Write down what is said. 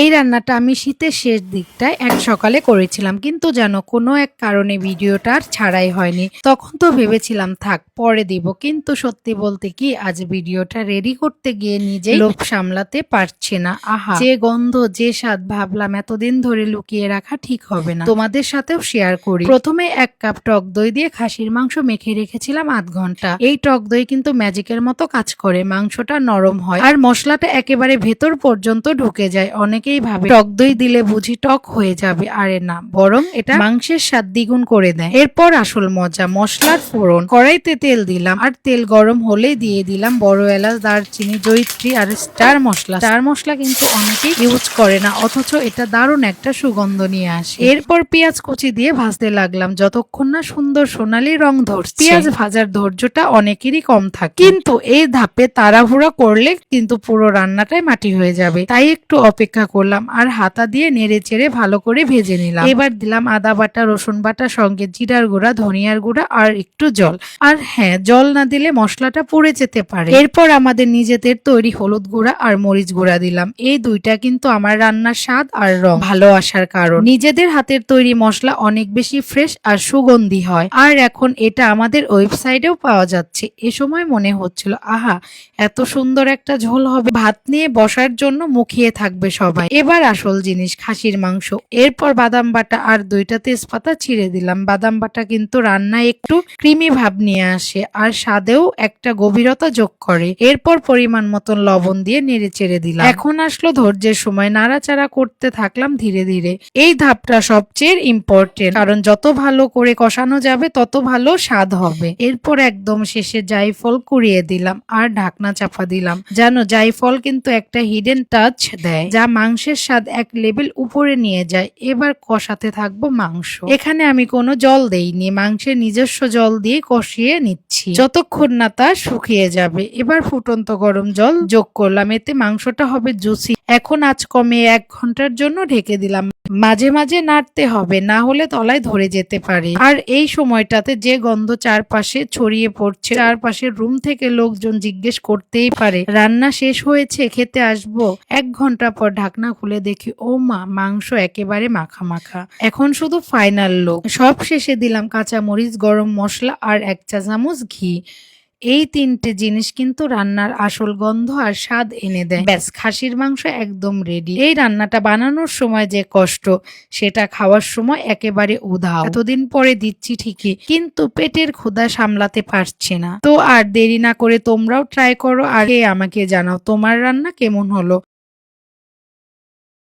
এই রান্নাটা আমি শীতের শেষ দিকটায় এক সকালে করেছিলাম, কিন্তু জানো কোনো এক কারণে ভিডিওটা আর ছাড়াই হয়নি। তখন তো ভেবেছিলাম, থাক, পরে দিব। কিন্তু সত্যি বলতে কি, আজ ভিডিওটা রেডি করতে গিয়ে নিজেই লোভ সামলাতে পারছি না। আহা, যে গন্ধ, যে স্বাদ ভাবলাম, এতদিন ধরে লুকিয়ে রাখা ঠিক হবে না। তোমাদের সাথেও শেয়ার করি। প্রথমে এক কাপ টক দই দিয়ে খাসির মাংস মেখে রেখেছিলাম আধ ঘণ্টা। এই টক দই কিন্তু ম্যাজিকের মতো কাজ করে, মাংসটা নরম হয় আর মশলাটা একেবারে ভেতর পর্যন্ত ঢুকে যায়। অনেকেই ভাবে টক দই দিলে বুঝি টক হয়ে যাবে, আরে না। বরং এটা মাংসের স্বাদ দ্বিগুণ করে দেয়। এরপর আসল মজা, মশলার ফোড়ন। কড়াইতে তেল দিলাম, আর তেল গরম হলে দিয়ে দিলাম বড় এলাচ, দারচিনি, জয়িত্রী, আর স্টার মশলা। স্টার মশলা কিন্তু অনেকেই ইউজ করে না, অথচ এটা দারুণ একটা সুগন্ধ নিয়ে আসে। এরপর পেঁয়াজ কুচি দিয়ে ভাজতে লাগলাম, যতক্ষণ না সুন্দর সোনালি রং ধরছে। পেঁয়াজ ভাজার ধৈর্যটা অনেকেরই কম থাকে। কিন্তু এই ধাপে তাড়াহুড়া করলে কিন্তু পুরো রান্নাটাই মাটি হয়ে যাবে। তাই একটু অপেক্ষা করলাম আর হাতা দিয়ে নেড়ে চেড়ে ভালো করে ভেজে নিলাম। এবার দিলাম আদা বাটা, রসুন বাটা, সঙ্গে জিরার গুঁড়া, ধনিয়ার গুঁড়া আর একটু জল। আর হ্যাঁ জল না দিলে মশলাটা পুড়ে যেতে পারে। এরপর আমাদের নিজেদের তৈরি হলুদ গুঁড়া আর মরিচ গুঁড়া দিলাম। এই দুইটা কিন্তু আমার রান্নার স্বাদ আর রং ভালো আসার কারণ। নিজেদের হাতের তৈরি মশলা অনেক বেশি ফ্রেশ আর সুগন্ধি হয়। আর এখন এটা আমাদের ওয়েবসাইটেও পাওয়া যাচ্ছে। এ সময় মনে হচ্ছিল, আহা, এত সুন্দর একটা ঝোল হবে। ভাত নিয়ে বসার জন্য মুখিয়ে থাকবে সবাই এবার আসল জিনিস, খাসির মাংস। এরপর বাদাম বাটা আর দুইটা তেজপাতা ছিঁড়ে দিলাম। বাদাম বাটা কিন্তু রান্নায় একটু ক্রিমি ভাব নিয়ে আসে আর স্বাদেও একটা গভীরতা যোগ করে। এরপর পরিমাণ মতন লবণ দিয়ে নেড়ে চেড়ে দিলাম। এখন আসলো ধৈর্যের সময়। নাড়াচাড়া করতে থাকলাম ধীরে ধীরে। এই ধাপটা সবচেয়ে ইম্পর্টেন্ট কারণ যত ভালো করে কষানো যাবে, তত ভালো স্বাদ হবে। এরপর একদম শেষে জাইফল কুড়িয়ে দিলাম আর ঢাকনা চাপা দিলাম। জানো জাইফল কিন্তু একটা হিডেন টাচ দেয়, যা মাংসের স্বাদ এক লেভেল উপরে নিয়ে যায়, এবার কষাতে থাকব মাংস। এখানে আমি কোনো জল দেইনি, মাংসের নিজস্ব জল দিয়ে কষিয়ে নিচ্ছি। যতক্ষণ না তা শুকিয়ে যাবে, এবার ফুটন্ত গরম জল যোগ করলাম, এতে মাংসটা হবে জুসি। এখন আজ কমে এক ঘণ্টার জন্য ঢেকে দিলাম। মাঝে মাঝে নাড়তে হবে, না হলে তলায় ধরে যেতে পারে। আর এই সময়টাতে যে গন্ধ চারপাশে ছড়িয়ে পড়ছে, চারপাশের রুম থেকে লোকজন জিজ্ঞেস করতেই পারে। রান্না শেষ হয়েছে, খেতে আসব। এক ঘণ্টা পর ঢাকনা খুলে দেখি, ও মা, মাংস একেবারে মাখা মাখা এখন শুধু ফাইনাল লোক। সব শেষে দিলাম কাঁচা মরিচ গরম মশলা আর এক চা চামচ ঘি। এই তিনটে জিনিস কিন্তু রান্নার আসল গন্ধ আর স্বাদ এনে দেয়। ব্যাস। খাসির মাংস একদম রেডি এই রান্নাটা বানানোর সময় যে কষ্ট সেটা খাওয়ার সময় একেবারে উধাও। এতদিন পরে দিচ্ছি ঠিকই কিন্তু পেটের ক্ষুধা সামলাতে পারছে না। তো আর দেরি না করে তোমরাও ট্রাই করো আর আমাকে জানাও তোমার রান্না কেমন হলো?